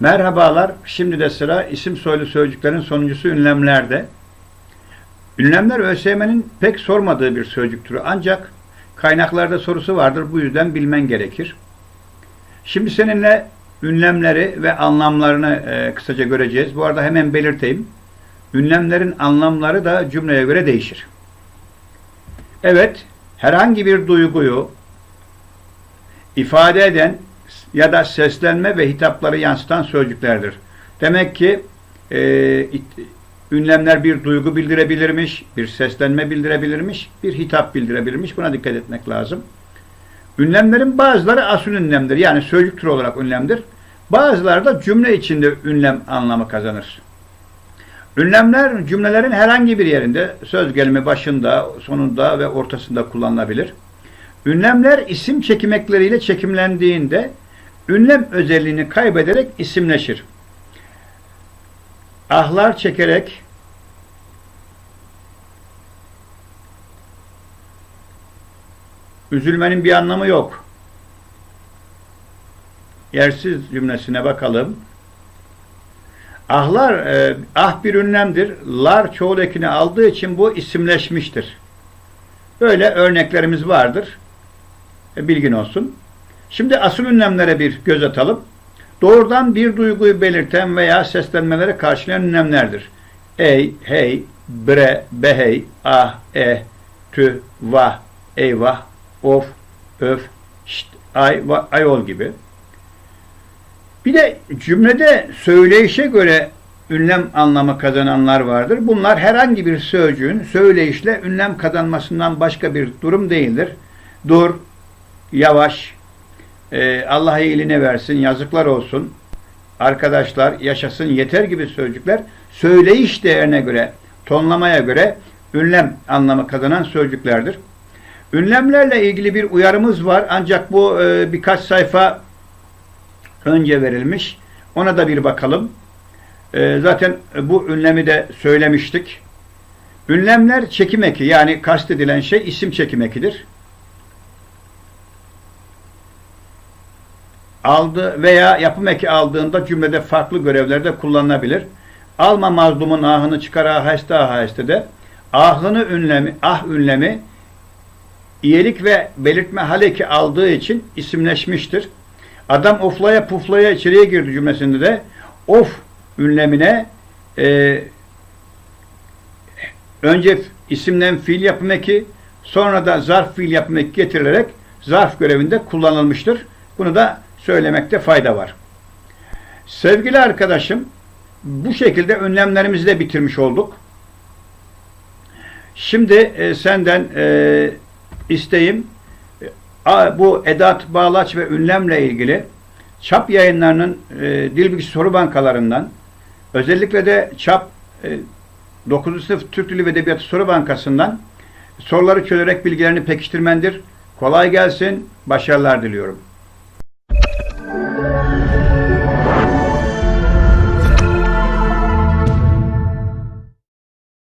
Merhabalar. Şimdi de sıra isim soylu sözcüklerin sonuncusu ünlemlerde. Ünlemler ÖSYM'nin pek sormadığı bir sözcük türü ancak kaynaklarda sorusu vardır. Bu yüzden bilmen gerekir. Şimdi seninle ünlemleri ve anlamlarını e, kısaca göreceğiz. Bu arada hemen belirteyim. Ünlemlerin anlamları da cümleye göre değişir. Evet, herhangi bir duyguyu ifade eden ya da seslenme ve hitapları yansıtan sözcüklerdir. Demek ki e, ünlemler bir duygu bildirebilirmiş, bir seslenme bildirebilirmiş, bir hitap bildirebilirmiş. Buna dikkat etmek lazım. Ünlemlerin bazıları asıl ünlemdir. Yani sözcük türü olarak ünlemdir. Bazıları da cümle içinde ünlem anlamı kazanır. Ünlemler cümlelerin herhangi bir yerinde söz gelimi başında, sonunda ve ortasında kullanılabilir. Ünlemler isim çekimekleriyle çekimlendiğinde ünlem özelliğini kaybederek isimleşir. Ahlar çekerek üzülmenin bir anlamı yok. Yersiz cümlesine bakalım. Ahlar, e, ah bir ünlemdir. Lar çoğul ekini aldığı için bu isimleşmiştir. Böyle örneklerimiz vardır. E, bilgin olsun. Şimdi asıl ünlemlere bir göz atalım. Doğrudan bir duyguyu belirten veya seslenmelere karşılayan ünlemlerdir. Ey, hey, bre, behey, ah, eh, tüh, vah, eyvah, of, öf, şt, ay, va, ayol gibi. Bir de cümlede söyleyişe göre ünlem anlamı kazananlar vardır. Bunlar herhangi bir sözcüğün söyleyişle ünlem kazanmasından başka bir durum değildir. Dur, yavaş, e, Allah iyiliğine versin, yazıklar olsun, arkadaşlar yaşasın yeter gibi sözcükler söyleyiş değerine göre, tonlamaya göre ünlem anlamı kazanan sözcüklerdir. Ünlemlerle ilgili bir uyarımız var ancak bu e, birkaç sayfa önce verilmiş. Ona da bir bakalım. E, zaten bu ünlemi de söylemiştik. Ünlemler çekim eki yani kastedilen şey isim çekim ekidir. Aldı veya yapım eki aldığında cümlede farklı görevlerde kullanılabilir. Alma mazlumun ahını çıkar aheste aheste de ahını ünlemi, ah ünlemi iyilik ve belirtme hal eki aldığı için isimleşmiştir. Adam oflaya puflaya içeriye girdi cümlesinde de of ünlemine e, önce isimden fiil yapım eki sonra da zarf fiil yapım eki getirilerek zarf görevinde kullanılmıştır. Bunu da söylemekte fayda var. Sevgili arkadaşım, bu şekilde önlemlerimizi de bitirmiş olduk. Şimdi e, senden e, isteğim e, bu edat, bağlaç ve ünlemle ilgili çap yayınlarının e, dil bilgisi soru bankalarından özellikle de çap e, 9. sınıf Türk Dili ve Edebiyatı Soru Bankası'ndan soruları çözerek bilgilerini pekiştirmendir. Kolay gelsin, başarılar diliyorum.